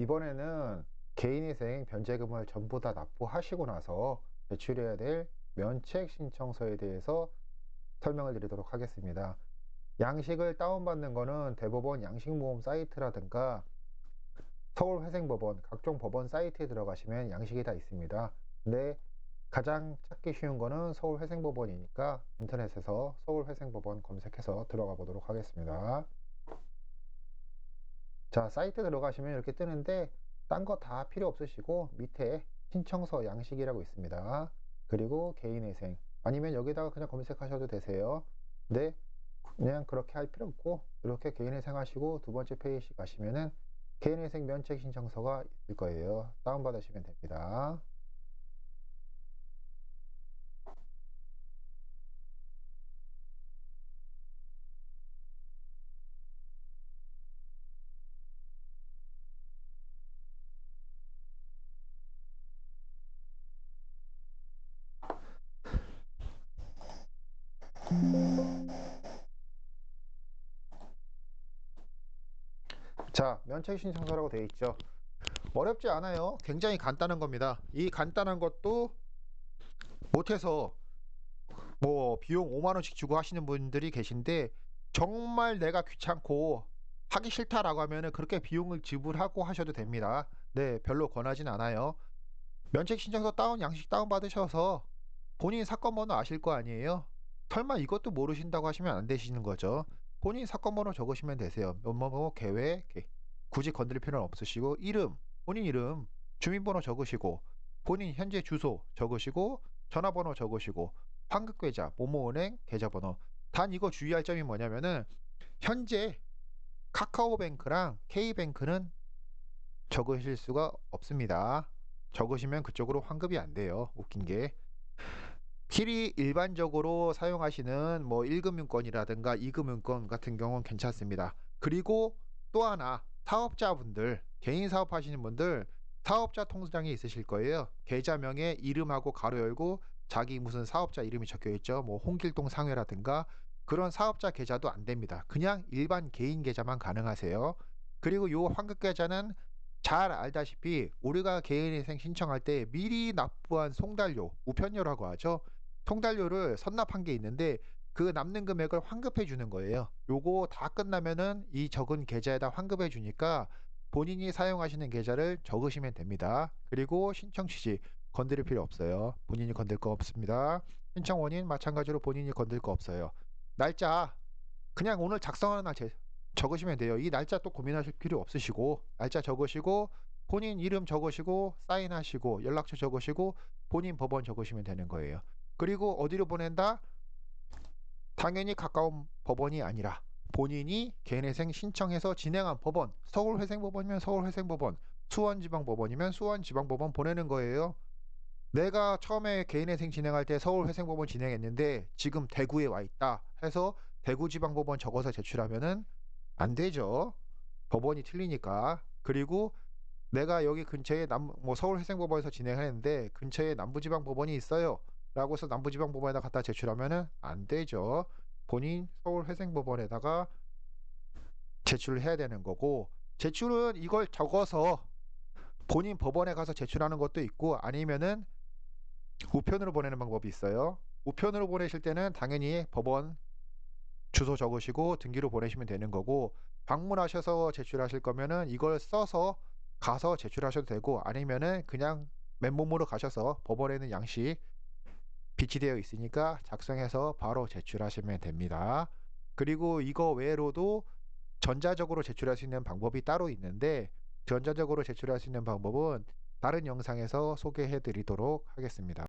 이번에는 개인회생 변제금을 전부 다 납부하시고 나서 제출해야 될 면책 신청서에 대해서 설명을 드리도록 하겠습니다. 양식을 다운받는 거는 대법원 양식모험 사이트라든가 서울회생법원 각종 법원 사이트에 들어가시면 양식이 다 있습니다. 근데 가장 찾기 쉬운 거는 서울회생법원이니까 인터넷에서 서울회생법원 검색해서 들어가 보도록 하겠습니다. 자 사이트 들어가시면 이렇게 뜨는데 딴 거 다 필요 없으시고 밑에 신청서 양식이라고 있습니다. 그리고 개인회생 아니면 여기다가 그냥 검색하셔도 되세요. 근데 그냥 그렇게 할 필요 없고 이렇게 개인회생 하시고 두 번째 페이지 가시면은 개인회생 면책 신청서가 있을 거예요. 다운받으시면 됩니다. 자, 면책 신청서라고 되어 있죠. 어렵지 않아요. 굉장히 간단한 겁니다. 이 간단한 것도 못해서 뭐 비용 5만 원씩 주고 하시는 분들이 계신데 정말 내가 귀찮고 하기 싫다라고 하면은 그렇게 비용을 지불하고 하셔도 됩니다. 네, 별로 권하진 않아요. 면책 신청서 다운 양식 다운 받으셔서 본인 사건 번호 아실 거 아니에요? 설마 이것도 모르신다고 하시면 안 되시는 거죠. 본인 사건 번호 적으시면 되세요. 뭐뭐뭐 계획 굳이 건드릴 필요는 없으시고 이름 본인 이름 주민번호 적으시고 본인 현재 주소 적으시고 전화번호 적으시고 환급계좌 모모은행 계좌번호 단 이거 주의할 점이 뭐냐면은 현재 카카오뱅크랑 K뱅크는 적으실 수가 없습니다. 적으시면 그쪽으로 환급이 안 돼요. 웃긴 게 길이 일반적으로 사용하시는 뭐 1금융권이라든가 2금융권 같은 경우는 괜찮습니다. 그리고 또 하나 사업자분들 개인 사업하시는 분들 사업자 통장이 있으실 거예요. 계좌명에 이름하고 가로 열고 자기 무슨 사업자 이름이 적혀 있죠. 뭐 홍길동 상회라든가 그런 사업자 계좌도 안 됩니다. 그냥 일반 개인 계좌만 가능하세요. 그리고 요 환급 계좌는 잘 알다시피 우리가 개인회생 신청할 때 미리 납부한 송달료, 우편료라고 하죠. 통달료를 선납한 게 있는데 그 남는 금액을 환급해 주는 거예요. 요거 다 끝나면은 이 적은 계좌에다 환급해 주니까 본인이 사용하시는 계좌를 적으시면 됩니다. 그리고 신청 취지 건드릴 필요 없어요. 본인이 건들 거 없습니다. 신청 원인 마찬가지로 본인이 건들 거 없어요. 날짜 그냥 오늘 작성하는 날 적으시면 돼요. 이 날짜 또 고민하실 필요 없으시고 날짜 적으시고 본인 이름 적으시고 사인하시고 연락처 적으시고 본인 법원 적으시면 되는 거예요. 그리고 어디로 보낸다? 당연히 가까운 법원이 아니라 본인이 개인회생 신청해서 진행한 법원, 서울회생법원이면 서울회생법원, 수원지방법원이면 수원지방법원 보내는 거예요. 내가 처음에 개인회생 진행할 때 서울회생법원 진행했는데 지금 대구에 와 있다 해서 대구지방법원 적어서 제출하면은 안 되죠. 법원이 틀리니까. 그리고 내가 여기 근처에 남, 뭐 서울회생법원에서 진행했는데 근처에 남부지방법원이 있어요. 라고 해서 남부지방법원에다 갖다 제출하면은 안 되죠. 본인 서울회생법원에다가 제출을 해야 되는 거고 제출은 이걸 적어서 본인 법원에 가서 제출하는 것도 있고 아니면은 우편으로 보내는 방법이 있어요. 우편으로 보내실 때는 당연히 법원 주소 적으시고 등기로 보내시면 되는 거고 방문하셔서 제출하실 거면은 이걸 써서 가서 제출하셔도 되고 아니면은 그냥 맨몸으로 가셔서 법원에는 양식 비치되어 있으니까 작성해서 바로 제출하시면 됩니다. 그리고 이거 외로도 전자적으로 제출할 수 있는 방법이 따로 있는데 전자적으로 제출할 수 있는 방법은 다른 영상에서 소개해 드리도록 하겠습니다.